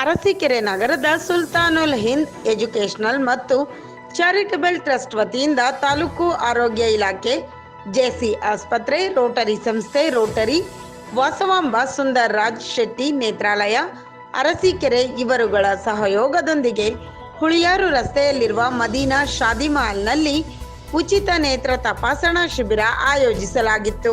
ಅರಸೀಕೆರೆ ನಗರದ ಸುಲ್ತಾನುಲ್ ಹಿಂದ್ ಎಜುಕೇಶನಲ್ ಮತ್ತು charitable trust ವತಿಯಿಂದ ತಾಲೂಕು ಆರೋಗ್ಯ ಇಲಾಖೆ, ಜೆಸಿ ಆಸ್ಪತ್ರೆ, ರೋಟರಿ ಸಂಸ್ಥೆ, ರೋಟರಿ, ವಾಸವಾಂಬ ಸುಂದರ್ ರಾಜ್ ಶೆಟ್ಟಿ ನೇತ್ರಾಲಯ, ಅರಸೀಕೆರೆ ಇವರುಗಳ ಸಹಯೋಗದೊಂದಿಗೆ ಹುಳಿಯಾರು ರಸ್ತೆಯಲ್ಲಿರುವ ಮದೀನಾ ಶಾದಿ ಮಹಲ್ನಲ್ಲಿ ಉಚಿತ ನೇತ್ರ ತಪಾಸಣಾ ಶಿಬಿರ ಆಯೋಜಿಸಲಾಗಿತ್ತು.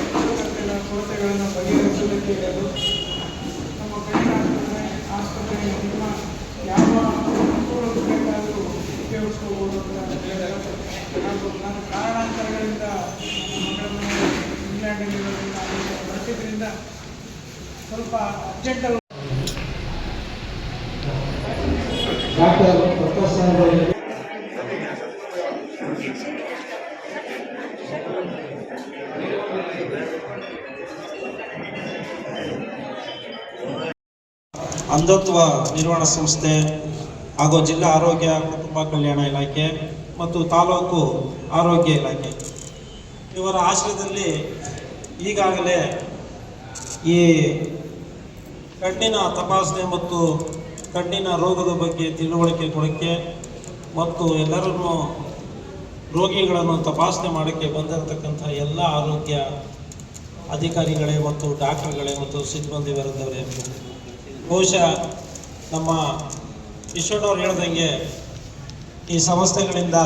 ಕೊರತೆಗಳನ್ನು ಬಗೆಹರಿಸುವುದಕ್ಕೆ ಇರಲು ನಮ್ಮ ಕೈಗಾರಿಕೆ ಆಸ್ಪತ್ರೆ ಆಸ್ಪತ್ರೆಗೆ ನಿಮ್ಮ ಯಾವ ಅನುಕೂಲಗಳು ಬೇಕಾದರೂ ಉಪಯೋಗಿಸ್ಕೋಬೋದು ಅಂತ ಹಾಗೂ ನಾನು ಕಾರಣಾಂತರಗಳಿಂದ ಮಕ್ಕಳನ್ನು ಮಗಳನ್ನು ಬರ್ತಿದ್ದರಿಂದ ಸ್ವಲ್ಪ ಅರ್ಜೆಂಟ್ ಡಾಕ್ಟರ್ ಸಾಹೇಬ್ ಅವರಿಗೆ ಅಂಧತ್ವ ನಿರ್ವಹಣಾ ಸಂಸ್ಥೆ ಹಾಗೂ ಜಿಲ್ಲಾ ಆರೋಗ್ಯ ಕುಟುಂಬ ಕಲ್ಯಾಣ ಇಲಾಖೆ ಮತ್ತು ತಾಲೂಕು ಆರೋಗ್ಯ ಇಲಾಖೆ. ಇವರ ಆಶ್ರಯದಲ್ಲಿ ಈಗಾಗಲೇ ಈ ಕಣ್ಣಿನ ತಪಾಸಣೆ ಮತ್ತು ಕಣ್ಣಿನ ರೋಗದ ಬಗ್ಗೆ ತಿಳುವಳಿಕೆ ಕೊಡೋಕ್ಕೆ ಮತ್ತು ಎಲ್ಲರನ್ನು ರೋಗಿಗಳನ್ನು ತಪಾಸಣೆ ಮಾಡೋಕ್ಕೆ ಬಂದಿರತಕ್ಕಂಥ ಎಲ್ಲ ಆರೋಗ್ಯ ಅಧಿಕಾರಿಗಳೇ ಮತ್ತು ಡಾಕ್ಟರ್ಗಳೇ ಮತ್ತು ಸಿಬ್ಬಂದಿ ವರ್ಗದವರೇ ಬಹುಶಃ ನಮ್ಮ ಈಶ್ವರವ್ರು ಹೇಳ್ದಂಗೆ ಈ ಸಂಸ್ಥೆಗಳಿಂದ